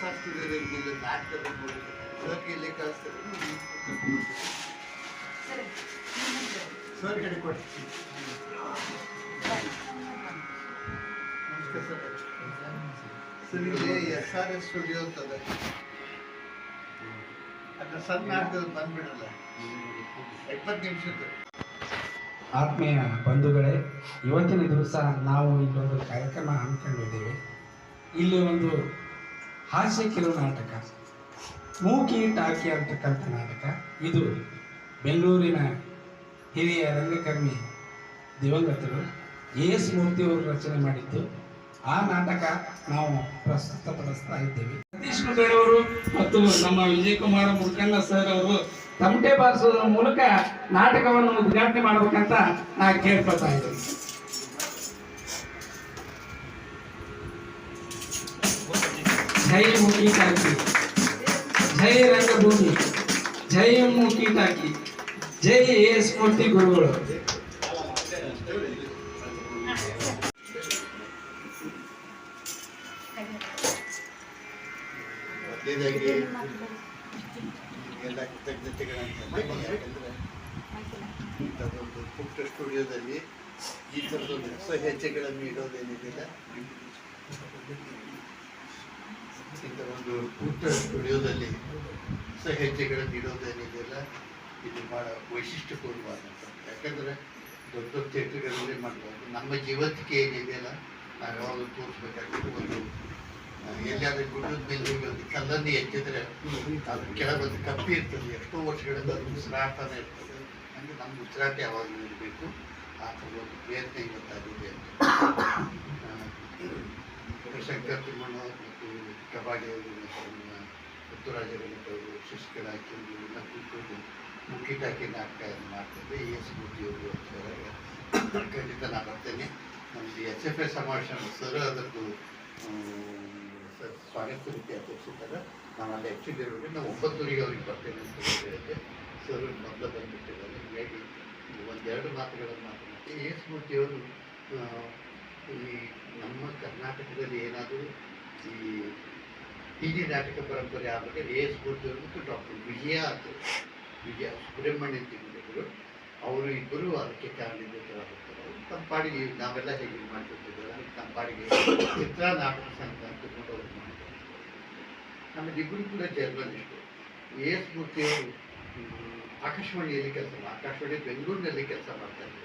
ಸ್ಟುಡಿಯೋದಲ್ಲಿ ಇಲ್ಲಿ ಸರ್ಗೆ ಕಳಿಸ್ತಾರೆ ಸರ್ ಕಡೆ ಕೊಡಿ ನಮಸ್ಕಾರ ಸರ್. ಸರ್ ಇಲ್ಲಿ ಎಸ್ ಆರ್ ಎಸ್ ಸ್ಟುಡಿಯೋ ಅಂತದೆ. ಸಣ್ಣ ನಾಟಕದ ಬಂದ್ಬಿಡಲ್ಲ. ಇಪ್ಪತ್ತು ನಿಮಿಷದ್ದು. ಆತ್ಮೀಯ ಬಂಧುಗಳೇ ಇವತ್ತಿನ ದಿವಸ ನಾವು ಇಲ್ಲೊಂದು ಕಾರ್ಯಕ್ರಮ ಹಮ್ಮಿಕೊಂಡಿದ್ದೇವೆ ಇಲ್ಲಿ ಒಂದು ಹಾಸ್ಯ ಕಿರು ನಾಟಕ, ಮೂಕಿ ಟಾಕಿ ಅಂತಕ್ಕಂಥ ನಾಟಕ. ಇದು ಬೆಂಗಳೂರಿನ ಹಿರಿಯ ರಂಗಕರ್ಮಿ ದಿವಂಗತರು ಎ ಎಸ್ ಮೂರ್ತಿಯವರು ರಚನೆ ಮಾಡಿದ್ದು. ಆ ನಾಟಕ ನಾವು ಪ್ರಸ್ತುತಪಡಿಸ್ತಾ ಇದ್ದೇವೆ. ಸತೀಶ್ ಮುದಳವರು ಮತ್ತು ನಮ್ಮ ವಿಜಯಕುಮಾರ ಮುರುಕಣ್ಣ ಸರ್ ಅವರು ತಮಟೆ ಬಾರಿಸೋದ್ರ ಮೂಲಕ ನಾಟಕವನ್ನು ಉದ್ಘಾಟನೆ ಮಾಡಬೇಕಂತ ನಾ ಕೇಳ್ಕೊಳ್ತಾ ಇದ್ದೀನಿ. ಜೈ ಮುಖಿ ಕಾಕಿ. ಜೈ ರಂಗಭೂಮಿ. ಜೈ ಮುಖಿ ಕಾಕಿ. ಜೈ ಎಸ್ ಮೂರ್ತಿ ಗುರುಗಳು. ಎಲ್ಲ ಕೃತಜ್ಞತೆಗಳನ್ನು ಯಾಕಂದ್ರೆ ಇಂಥದ್ದೊಂದು ಪುಟ್ಟ ಸ್ಟುಡಿಯೋದಲ್ಲಿ ಈ ಥರದೊಂದು ಹೊಸ ಹೆಜ್ಜೆಗಳನ್ನು ಇಡೋದೇನಿದೆಯಲ್ಲ ಇಂಥ ಒಂದು ಪುಟ್ಟ ಸ್ಟುಡಿಯೋದಲ್ಲಿ ಹೊಸ ಹೆಜ್ಜೆಗಳನ್ನು ಇಡೋದೇನಿದೆಯಲ್ಲ ಇದು ಭಾಳ ವೈಶಿಷ್ಟ್ಯಪೂರ್ಣವಾದಂಥ ಯಾಕಂದರೆ ದೊಡ್ಡ ದೊಡ್ಡ ಥಿಯೇಟ್ರ್ಗಳಲ್ಲಿ ಮಾಡಬಾರ್ದು ನಮ್ಮ ಜೀವತ್ತಿಗೆ ಏನಿದೆಯಲ್ಲ, ನಾವು ಯಾವಾಗಲೂ ತೋರಿಸ್ಬೇಕಾಗಿತ್ತು ಒಂದು ಎಲ್ಲಿಯಾದ್ರೂ ಗುಡ್ಡದ ಮೇಲೆ ಹೋಗಿ ಒಂದು ಕಲ್ಲನ್ನು ಎತ್ತಿದ್ರೆ ಅದ್ರ ಕೆಳಗೊಂದು ಕಪ್ಪಿ ಇರ್ತದೆ. ಎಷ್ಟೋ ವರ್ಷಗಳಿಂದ ಅದು ಉಸಿರಾಡ್ತಾನೆ ಇರ್ತದೆ. ಹಂಗೆ ನಮ್ಮ ಉಸಿರಾಟ ಯಾವಾಗಲೂ ಇರಬೇಕು. ಆ ಒಂದು ಪ್ರಯತ್ನ ಇವತ್ತಾಗಿದೆ ಆ, ಶಂಕರ್ ತಿಮ್ಮಣ್ಣ ಮತ್ತು ಕಬಾಡಿ ಅವರು ಮತ್ತು ನಮ್ಮ ಮುತ್ತುರಾಜರವರು ಶಶಿಕಲಾ ಕಿಂದು ಎಲ್ಲ ಕೂತ್ಕೊಂಡು ಮುಖಿ ಟಾಕಿ ನಾಟಕ ಮಾಡ್ತಿದ್ದೆ ಎ ಎಸ್ ಮೂರ್ತಿಯವರು ಅಂತಾರೆ ಖಂಡಿತ ನಾನು ಬರ್ತೇನೆ ನಮ್ಮದು ಎಚ್ ಎಫ್ ಎ ಸಮಾವೇಶ ಸರ್ ಅದರದ್ದು ಸ್ವಾಗತ ರೀತಿ ಅಪೇಕ್ಷಿತಾರೆ ನಾವು ಅಲ್ಲಿ ಇರೋದು ನಾವು ಒಂಬತ್ತುವರೆಗೆ ಅವ್ರಿಗೆ ಬರ್ತೇನೆ ಅಂತ ಹೇಳಿದ್ದೆ ಸರ್ ಮೊದಲು ಬಂದುಬಿಟ್ಟಿದ್ದಾರೆ ಹೀಗಾಗಿ ಒಂದೆರಡು ಮಾತುಗಳನ್ನು ಮಾತನಾಡಿ ಎ ಎಸ್ ಮೂರ್ತಿಯವರು ಈ ನಮ್ಮ ಕರ್ನಾಟಕದಲ್ಲಿ ಏನಾದರೂ ಈ ಬೀದಿ ನಾಟಕ ಪರಂಪರೆ ಆದಾಗ ಎ ಎಸ್ ಮತ್ತು ಡಾಕ್ಟರ್ ವಿಜಯ ಅಂತ ವಿಜಯ ಸುಬ್ರಹ್ಮಣ್ಯ ತಿಂಗಳು ಅವರು ಇಬ್ಬರು ಅದಕ್ಕೆ ಕಾರಣೀಭೂತರಾಗುತ್ತಾರೆ ಅವರು ತಮ್ಮ ಪಾಡಿಗೆ ನಾವೆಲ್ಲ ಹೇಗೆ ಮಾಡ್ತಿರ್ತಿದ್ದಾರೆ ಅದಕ್ಕೆ ತಮ್ಮ ಪಾಡಿಗೆ ಚಿತ್ರ ನಾಟಕ ಸಂಘ ಅಂತ ಅವ್ರು ಮಾಡ್ತಾರೆ ಆಮೇಲೆ ಇಬ್ಬರು ಕೂಡ ಜರ್ನಲಿಸ್ಟು ಎ ಎಸ್ ಆಕಾಶವಾಣಿಯಲ್ಲಿ ಕೆಲಸ ಆಕಾಶವಾಣಿ ಬೆಂಗಳೂರಿನಲ್ಲಿ ಕೆಲಸ ಮಾಡ್ತಾ ಇದ್ದಾರೆ.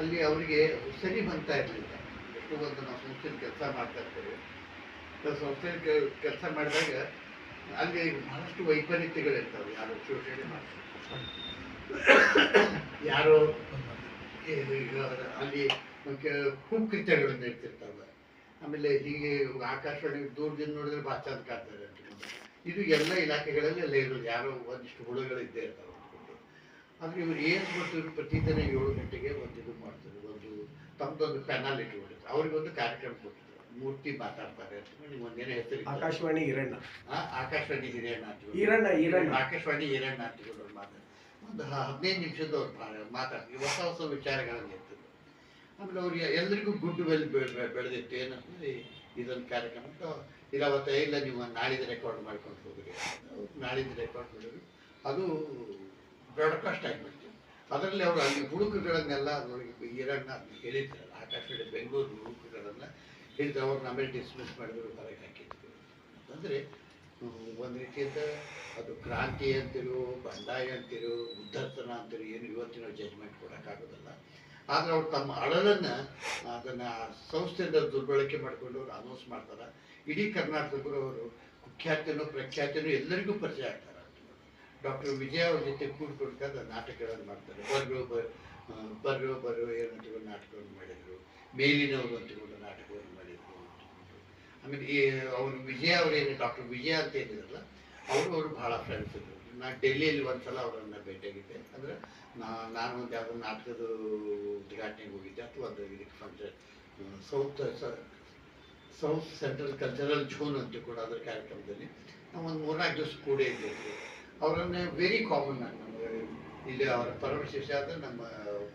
ಅಲ್ಲಿ ಅವರಿಗೆ ಸರಿ ಬಂತಾ ಇರಲಿಲ್ಲ. ಎಷ್ಟು ಒಂದು ನಾವು ಸಂಸ್ಥೆಯಲ್ಲಿ ಕೆಲಸ ಮಾಡ್ತಾ ಇರ್ತೇವೆ. ಸಂಸ್ಥೆಯಲ್ಲಿ ಕೆಲಸ ಮಾಡಿದಾಗ ಅಲ್ಲಿ ಬಹಳಷ್ಟು ವೈಪರೀತ್ಯಗಳಿರ್ತವೆ ಯಾರು ಶೋಷಣೆ ಮಾಡ್ತಾರೆ. ಯಾರೋ ಈಗ ಅಲ್ಲಿ ಕುಕೃತ್ಯಗಳನ್ನು ಇರ್ತಿರ್ತಾವೆ ಆಮೇಲೆ ಹೀಗೆ ಆಕಾಶವಾಣಿ ದೂರದಿಂದ ನೋಡಿದ್ರೆ ಭಾಳ ಚಂದ ಕಾಣ್ತಾರೆ ಅಂತ ಇದು ಎಲ್ಲ ಇಲಾಖೆಗಳಲ್ಲಿ ಎಲ್ಲ ಇರೋದು. ಯಾರೋ ಒಂದಿಷ್ಟು ಹುಳುಗಳು ಇದ್ದೇ ಇರ್ತಾವೆ ಆದರೆ ಇವ್ರು ಏನು ಮಾಡ್ತಿದ್ರು ಪ್ರತಿದಿನ ಏಳು ಒಂದು ಇದು ಮಾಡ್ತಾರೆ ಒಂದು ತಮ್ಮದೊಂದು ಪೆನಾಲ್ ಇಟ್ಕೊಂಡಿದ್ರು ಅವ್ರಿಗೊಂದು ಕಾರ್ಯಕ್ರಮ ಕೊಟ್ಟಿದ್ರು ಮೂರ್ತಿ ಮಾತಾಡ್ತಾರೆ ನಿಮ್ಗೆ ಹೆಸರು ಆಕಾಶವಾಣಿ ಹಿರಣ್ಣ. ಆ, ಆಕಾಶವಾಣಿ ಹಿರಣ್ಣ ಅಂತ ಹಿರಣ್ಣ ಹಿರಣ್ಣ. ಆಕಾಶವಾಣಿ ಹಿರಣ್ಣ ಅಂತ ಅವ್ರು ಮಾತಾಡ ಒಂದು ಹದಿನೈದು ನಿಮಿಷದ ಅವ್ರು ಮಾತಾಡ್ತೀವಿ ಹೊಸ ಹೊಸ ವಿಚಾರಗಳನ್ನು ಇರ್ತದೆ ಆಮೇಲೆ ಅವ್ರಿಗೆ ಎಲ್ರಿಗೂ ಗುಡ್ ವೆಲ್ ಬೆಳೆದಿತ್ತು. ಏನಂತಂದ್ರೆ ಇದೊಂದು ಕಾರ್ಯಕ್ರಮ. ಇರವತ್ತ ಇಲ್ಲ ನೀವು ನಾಳಿದ ರೆಕಾರ್ಡ್ ಮಾಡ್ಕೊಂಡು ಹೋಗ್ರಿ ನಾಳಿದ ರೆಕಾರ್ಡ್ ಮಾಡಿದ್ರು. ಅದು ಬ್ರಾಡ್ಕಾಸ್ಟ್ ಆಗಿಬಿಡ್ತು ಅದರಲ್ಲಿ ಅವರು ಅಲ್ಲಿ ಹುಡುಕುಗಳನ್ನೆಲ್ಲ ನೋಡಿ, ಈರಣ್ಣ ಹೇಳಿದ್ರು ಆಕಾಶವಾಣಿ ಬೆಂಗಳೂರು ಹುಡುಕುಗಳನ್ನ ಹೇಳಿದ್ರು, ಅವ್ರು ಆಮೇಲೆ ಡಿಸ್ಮಿಸ್ ಮಾಡಿದ್ರು ಹೊರಗೆ ಹಾಕಿದ್ರು. ಅಂದರೆ ಒಂದು ರೀತಿಯಿಂದ ಅದು ಕ್ರಾಂತಿ ಅಂತಿರೋ, ಬಂಡಾಯ ಅಂತಿರೋ ಉದ್ಧರ್ತನ ಅಂತಿರೋ ಏನು ಇವತ್ತಿನ ಜಜ್ಮೆಂಟ್ ಕೊಡೋಕ್ಕಾಗೋದಲ್ಲ. ಆದರೆ ಅವ್ರು ತಮ್ಮ ಅಳಲನ್ನು, ಅದನ್ನು ಸಂಸ್ಥೆಯಿಂದ ದುರ್ಬಳಕೆ ಮಾಡಿಕೊಂಡು ಅವ್ರು ಅನೌನ್ಸ್ ಮಾಡ್ತಾರೆ. ಇಡೀ ಕರ್ನಾಟಕದವರು ಕುಖ್ಯಾತಿನೂ, ಪ್ರಖ್ಯಾತಿನೂ ಎಲ್ಲರಿಗೂ ಪರಿಚಯ ಆಗ್ತಾರೆ. ಡಾಕ್ಟರ್ ವಿಜಯ ಅವ್ರ ಜೊತೆ ಕೂಡ್ಕೊಂಡು ನಾಟಕಗಳನ್ನು ಮಾಡ್ತಾರೆ. ಬರ್ ಆ, ಬರ್ರು ಬರ್ರು ಏನಂತ ನಾಟಕವನ್ನು ಮಾಡಿದರು. ಮೇಲಿನವರು ಅಂತಕೊಂಡು ನಾಟಕವನ್ನು ಮಾಡಿದರು ಆಮೇಲೆ ಈ ಅವರು ವಿಜಯ ಅವರೇನು ಡಾಕ್ಟರ್ ವಿಜಯ ಅಂತ ಏನಿರಲ್ಲ ಅವರು ಅವರು ಭಾಳ ಫ್ರೆಂಡ್ಸ್ ಇದ್ದರು ನಾನು ಡೆಲ್ಲಿಯಲ್ಲಿ ಒಂದ್ಸಲ ಅವರನ್ನು ಭೇಟಿಯಾಗಿದ್ದೆ. ಅಂದರೆ ನಾ ನಾನು ಒಂದು ಯಾವುದೋ ನಾಟಕದ ಉದ್ಘಾಟನೆಗೆ ಹೋಗಿದ್ದೆ. ಅಥವಾ ಒಂದು ಇದಕ್ಕೆ function south south central cultural zone ಅಂತ ಕೂಡ ಅದರ ಕಾರ್ಯಕ್ರಮದಲ್ಲಿ ನಾವು ಒಂದು ಮೂರ್ನಾಲ್ಕು ದಿವಸ ಕೂಡ ಇದ್ದಿದ್ವಿ. ಅವರನ್ನೇ ವೆರಿ ಕಾಮನ್ ನಮಗೆ ಇಲ್ಲಿ ಅವರ ಪರಮ ಶಿಷ್ಯ ಆದರೆ ನಮ್ಮ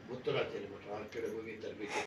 ಮುತ್ತುರಾಜ್ ಭಟ್ರು ಅವ್ರ ಕಡೆ ಹೋಗಿ ತರಬೇತಿ